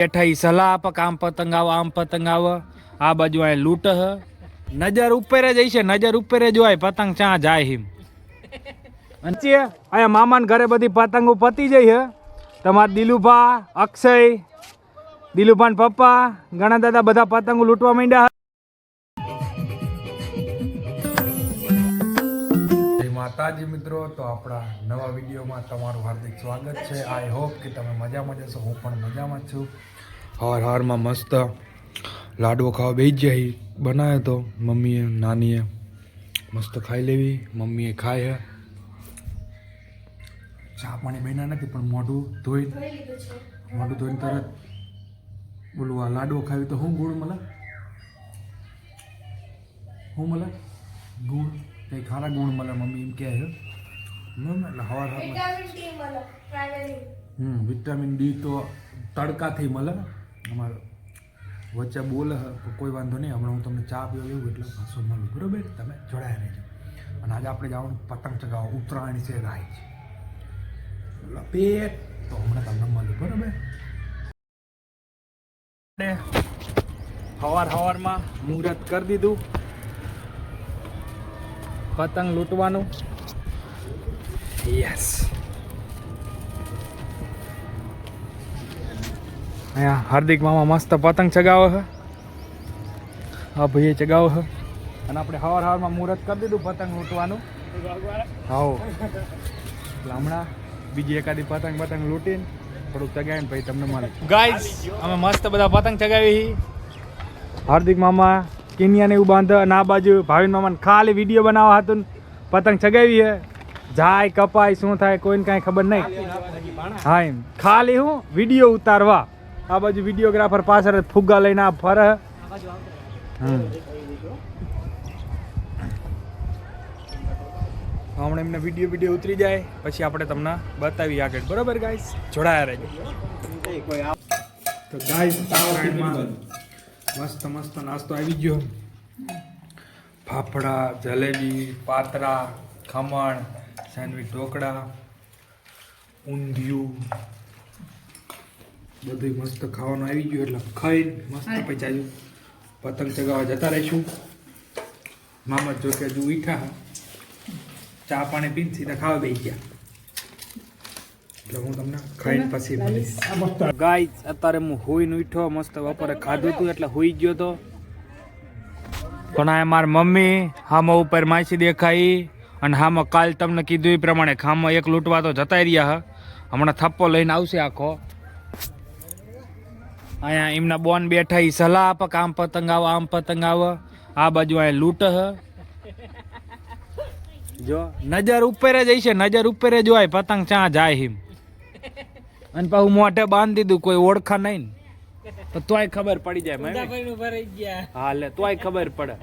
બેઠા સલાહ આપે આમ પતંગ આવો આમ પતંગ આવો આ બાજુ આ લૂંટ હ. નજર ઉપર જ છે નજર ઉપર જ હોય પતંગ ચા જાય હિમ છે, અહીંયા મામાના ઘરે બધી પતંગો પતી જઈ હે. તમારા દિલુભા અક્ષય દિલુભાન પપ્પા ઘણા દાદા બધા પતંગો લૂંટવા માંડ્યા માતાજી મિત્રો તો આપણા નવા વિડીયોમાં તમારું હાર્દિક સ્વાગત છે. આઈ હોપ કે તમે મજામાં જશો હું પણ મજામાં છું. હાર હારમાં મસ્ત લાડવો ખાવા બેસી જાય બનાવ્યો તો મમ્મીએ નાનીએ મસ્ત ખાઈ લેવી. મમ્મીએ ખાય. ચા પાણી બન્યા નથી પણ મોઢું ધોઈ મોઢું ધોઈને તરત બોલું આ લાડવો ખાવી તો હું ગુણ મળે હું મળે ગુણ. કંઈ ખારા ગુણ મળે મમ્મી એમ કહે છે. એટલે હવાર હવારમાં હમ વિટામિન ડી તો તડકાથી મળે. અમારે વચ્ચે બોલે કોઈ વાંધો નહીં હમણાં હું તમને ચા પીવા એવું એટલે પાછો મળું બરોબર? તમે જોડાયા રહેજો. અને આજે આપણે જવાનું પતંગ ચગાવવા ઉત્તરાયણ છે રાય છે. લપેટ તો હમણાં તમને મળ્યું બરોબર? હવાર હવારમાં મુહૂર્ત કરી દીધું. પતંગ લૂંટવાનું. યસ અહીંયા હાર્દિક મામા મસ્ત પતંગ ચગાવે છે. હા ભાઈએ ચગાવે છે. અને આપણે હવાર હવારમાં મુહૂર્ત કરી દીધું પતંગ લૂંટવાનું. હાઉ. એટલે હમણાં બીજી એકાદી પતંગ પતંગ લૂંટીને થોડુંક ચગાવીને પછી તમને મળે ગાઈસ અમે મસ્ત બધા પતંગ ચગાવી હાર્દિક મામા કિનિયાને એવું બાંધે અને આ બાજુ ભાવિન મામાને ખાલી વીડિયો બનાવવા હતું પતંગ ચગાવી હે જાય કપાય શું થાય કોઈને કાંઈ ખબર નહીં. હા એમ. ખાલી હું વીડિયો ઉતારવા. આ બાજુ વિડીયોગ્રાફર પાછળ ફુગ્ગા લઈને આ ફરે. હમ. હમણાં એમને વીડિયો વીડિયો ઉતરી જાય. પછી આપણે તમને બતાવી આગળ. બરોબર ગાઈસ જોડાયા રહેજો. તો ગાઈસ મસ્ત મસ્ત નાસ્તો આવી ગયો. ફાફડા જલેબી પાતરા ખમણ સેન્ડવીચ ઢોકળા ઊંધિયું. બધું મસ્ત ખાવાનું આવી ગયું એટલે ખાઈ મસ્ત પછી પતંગ ચગાવવા જતા રહીશું. મામા જો કે હજુ ઉઠા ચા પાણી પીને સીધા ખાવા બેસી ગયા. એટલે ગાઈસ, અત્યારે હું હોઈને ઉઠ્યો, મસ્ત બપોરે ખાધું હતું એટલે હોઈ ગયો તો. પણ આ મારી મમ્મી હામાં ઉપર માછી દેખાઈ અને હામાં કાલ તમને કીધું એ પ્રમાણે ખામાં એક લૂંટવા તો જતા રહ્યા હમણાં થપ્પો લઈને આવશે આખો. અહીંયા એમના બોન બેઠા એ સલાહ આપે કે આમ પતંગ આવો, આમ પતંગ આવો. આ બાજુ અહીંયા લૂંટ હ. જો, નજર ઉપર જ હશે, નજર ઉપર જ હોય, પતંગ ચા જાય હિમ અને પાછું મોઢે બાંધી દીધું કોઈ ઓળખા નહીં. તો તોય ખબર પડી જાય મેં હા લે તોય ખબર પડે.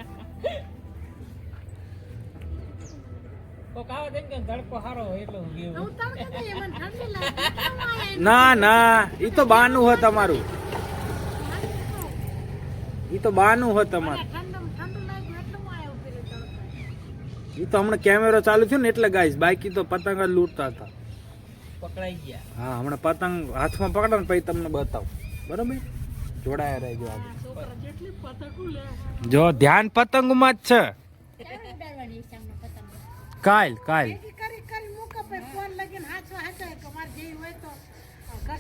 ના ના ઈ તો બાનું હે તમારું. ઈ તો બાનું હે તમારું ઈ તો હમણાં કેમેરો ચાલુ થયો ને એટલે ગાઈસ બાકી તો પતંગ લૂંટતા હતા. પકડાઈ ગયા. હા હમણાં પતંગ હાથમાં પકડો ને પછી તમને બતાવું. બરોબર? જોડાયા રહેજો આગળ જો ધ્યાન પતંગમાં જ છે. કાલ કાલ.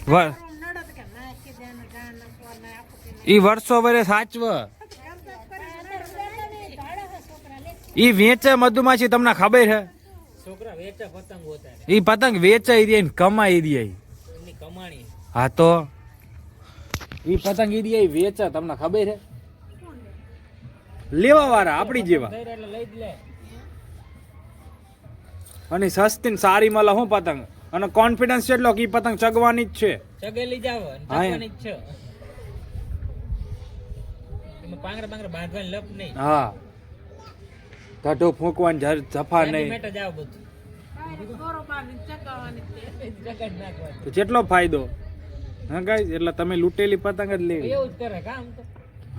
વ- ઈ વર્ષો વરે સાચવ. ઈ વેચે મધુમાછી તમને ખબર છે છોકરા વેચા પતંગ હોતા ઈ પતંગ વેચાઈ રહી ને કમાઈ રહી. એમની કમાણી. હા તો? ઈ પતંગ ઈ રહી વેચે તમને ખબર છે? લેવા વાળા આપણી જેવા. અને સસ્તી ને સારી મળે હું પતંગ? અને કોન્ફિડન્સ એટલો કે પતંગ ચગવાની જ છે. ચગેલી જાવ ચગવાની જ છે. પાંગરા પાંગરા બાંધવાની લપ નહીં. હા. ઢાઢો ફૂંકવાની જર જફા નહીં. તો કેટલો ફાયદો. હા ગાઈસ એટલે તમે લૂંટેલી પતંગ જ લેવી. એવું જ કરે કામ તો.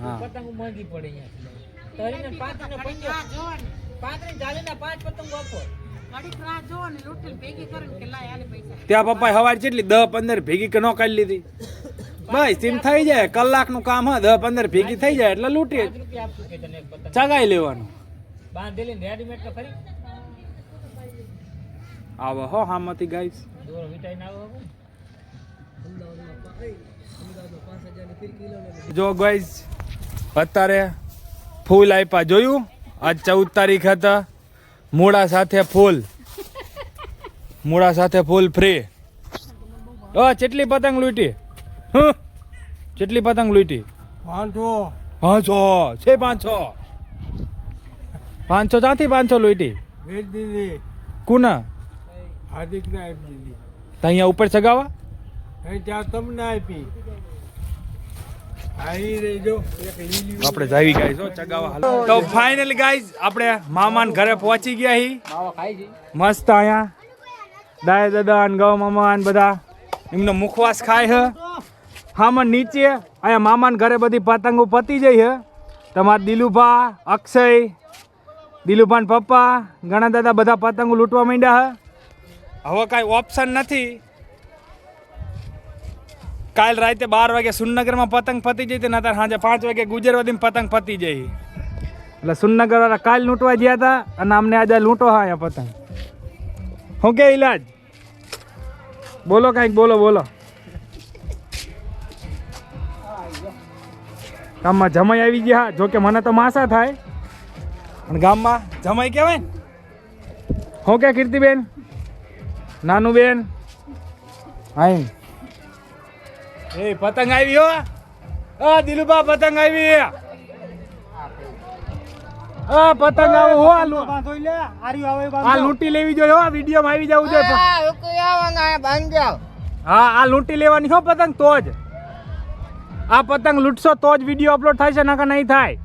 હા. પતંગ મોંઘી પડે અહીંયા. તરીને પાંચ ને પંજો. પાંચ ને. ચાલીસ ને પાંચ પતંગ આપો. ત્યાં પપ્પા હવાર કેટલી દસ પંદર ભેગી કે ન કાઢી લીધી. બસ તેમ થઈ જાય કલાકનું કામ હા દસ પંદર ભેગી થઈ જાય એટલે લૂંટી ચગાઈ લેવાનું. બાંધેલી રેડીમેડ તો ખરી. આવો હો હામાંથી ગાઈસ દોરો વિટાઈને આવો જો ગાઈસ અત્યારે ફૂલ આપ્યા જોયું? આજ ચૌદ તારીખ હતા. મૂળા સાથે ફૂલ. મૂળા સાથે ફૂલ ફ્રી ઓ ચેટલી પતંગ લૂંટી? હ ચેટલી પતંગ લૂંટી? પાંચસો. પાંચસો. છે પાંચસો. પાંચસો ચાથી પાંચસો લૂંટી વેચ દીધી. કુના? હાર્દિકને આપી દીધી. અહીંયા ઉપર ચગાવા ત્યાં તમને આપી. આવી રહી જો આપણે જાવી ગાઈસ હો ચગાવા તો ફાઇનલી ગાઈસ આપણે મામાન ઘરે પહોંચી ગયા હી. માવો ખાઈ જી મસ્ત અહીંયા. દાય દાદા અને ગૌ મામા અને બધા. એમનો મુખવાસ ખાય હે. હામાં નીચે અહીંયા મામાને ઘરે બધી પતંગો પતી જઈ હે. તમારા દિલુભા અક્ષય દિલુભા ને પપ્પા ઘણા દાદા બધા પતંગો લૂંટવા માંડ્યા હે. હવે કાંઈ ઓપ્શન નથી. કાલ રાતે બાર વાગે સુનગરમાં પતંગ પતી જઈ હતી ને અત્યારે સાંજે પાંચ વાગે ગુજરવાદીમાં પતંગ પતી જઈ. એટલે સુનગર વાળા કાલ લૂંટવા ગયા હતા અને અમને આજે લૂંટો હા અહીંયા પતંગ. હું કે ઈલાજ? બોલો કાંઈક બોલો બોલો. કામમાં જમાઈ આવી ગયા જોકે મને તો માસા થાય. પણ ગામમાં જમાઈ કહેવાય ને. હું કે કીર્તિબેન? નાનું બેન આઈ એ પતંગ આવી હો. આ દિલુબા પતંગ આવી આ પતંગ આવો હો આ લૂ- આ લૂંટી લેવી જોઈએ હો વિડીયોમાં આવી જવું જોઈએ. હા આ લૂંટી લેવાની હો પતંગ તો જ. આ પતંગ લૂંટશો તો જ વીડિયો અપલોડ થાય છે નકર નહીં થાય.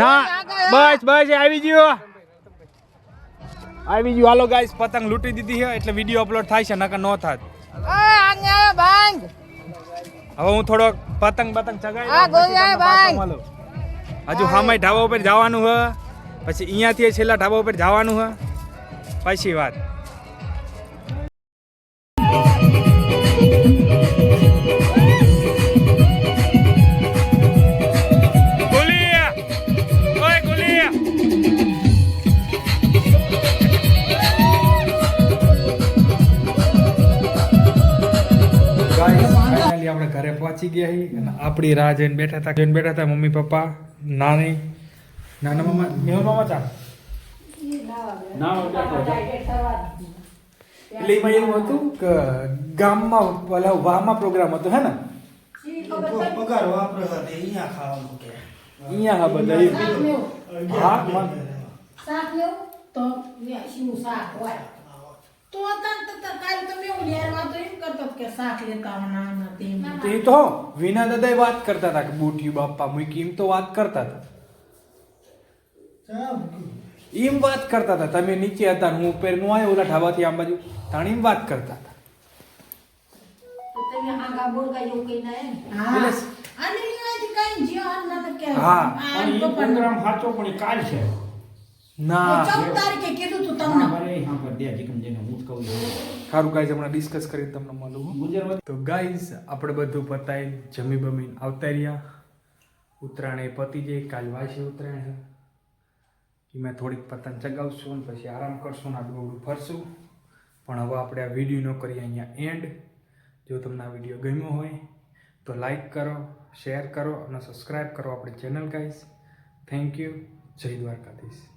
ના બસ બસ આવી ગયો. આવી ગયું. હાલો ગાઈસ પતંગ લૂંટી દીધી છે એટલે વીડિયો અપલોડ થાય છે નકર નો થાત. હવે હું થોડોક પતંગ પતંગ ચગાવી. હજુ હામાય ઢાબા ઉપર જવાનું હ પછી અહીંયાથી છેલ્લા ઢાબા ઉપર જવાનું હ પછી વાત. આપણે ગયા અને આપણી રાહ જોઈને બેઠા હતા. જોઈને બેઠા હતા મમ્મી પપ્પા નાની. નાના મમ્મા મેહુલ મામા ચા? એટલે એમાં એવું હતું કે ગામમાં પેલા વાહમાં પ્રોગ્રામ હતો હે ને? પગાર વાપરો અહીંયા ખાવાનું કે. અહીંયા હા બધા હા શાક લેવું તો ને શાક હોય. તો તન તો તો કાલ તમે એવું લેરમાં તો એમ કરતો કે શાક લેતા આવવાના આના તેમ. તો તો વિના દાદા વાત કરતા હતા કે બુટિયું બાપા મૂકી એમ તો વાત કરતા હતા. એમ વાત કરતા હતા. તમે નીચે હતા ને હું ઉપર હું આવ્યો ઓલા ઢાબાથી આમ બાજુ. તાણી એમ વાત કરતા હતા. તમે આગા બોલગા એવું કઈ ના હા. અને કઈ જીવન ન તો કે હા, આ પપ્પાનું. સાચો પણ કાલ છે. ના. તારીખે કીધું તું તમને. હા પર દે જીકમ જેને હું જ કહું છું. સારું ગાઈઝ હમણાં ડિસ્કસ કરી તમને મળું. ગુજરાત તો ગાઈઝ આપણે બધું પતાવી જમી બમીન આવતા રહ્યા. ઉત્તરાયણ એ પતી જાય કાલ વાસી ઉત્તરાયણ છે. એમાં થોડીક પતંગ ચગાવશું ને પછી આરામ કરશું ને આડું અવડું ફરશું. પણ હવે આપણે આ વીડિયો ન કરીએ અહીંયા એન્ડ જો તમને આ વીડિયો ગમ્યો હોય તો લાઈક કરો શેર કરો અને સબસ્ક્રાઈબ કરો આપણી ચેનલ ગાઈઝ થેન્ક યુ જય દ્વારકાધીશ.